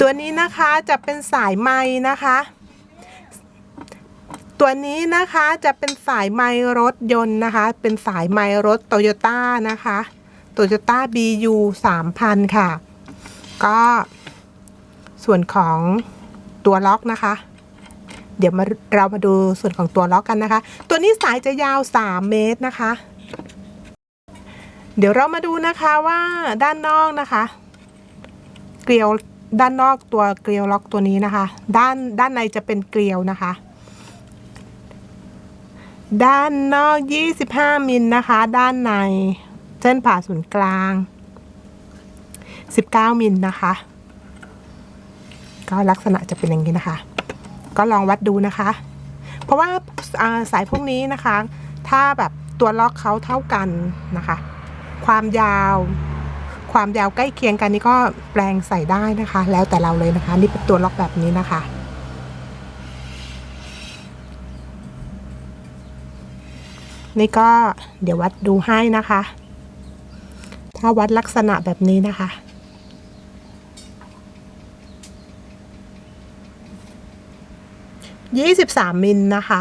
ตัวนี้นะคะจะเป็นสายไม้นะคะ ตัวนี้นะคะจะเป็นสายไม้รถยนต์นะคะ เป็นสายไม้รถโตโยต้านะคะโตโยต้า BU 3000ค่ะ ก็ส่วนของตัวล็อกนะคะ เดี๋ยวมาเรามาดูส่วนของตัวล็อกกันนะคะ ตัวนี้สายจะยาว 3 เมตรนะคะ เดี๋ยวเรามาดูนะคะว่าด้านนอกนะคะ เกลียว ด้านนอกตัวเกลียวล็อกตัวนี้นะคะ ด้านด้านในจะเป็นเกลียวนะคะ ด้านนอก 25 มิลนะคะ ด้านในเส้นผ่าศูนย์กลาง 19 มิลนะคะ ก็ลักษณะจะเป็นอย่างนี้นะคะ ก็ลองวัดดูนะคะ เพราะว่าาสายพวกนี้นะคะ ถ้าแบบตัวล็อกเขาเท่ากันนะคะ ความยาว ความยาวใกล้เคียงกันนี่ก็แปลงใส่ได้นะคะ แล้วแต่เราเลยนะคะ นี่เป็นตัวล็อกแบบนี้นะคะ นี่ก็เดี๋ยววัดดูให้นะคะ ถ้าวัดลักษณะแบบนี้นะคะ23มิลนะคะ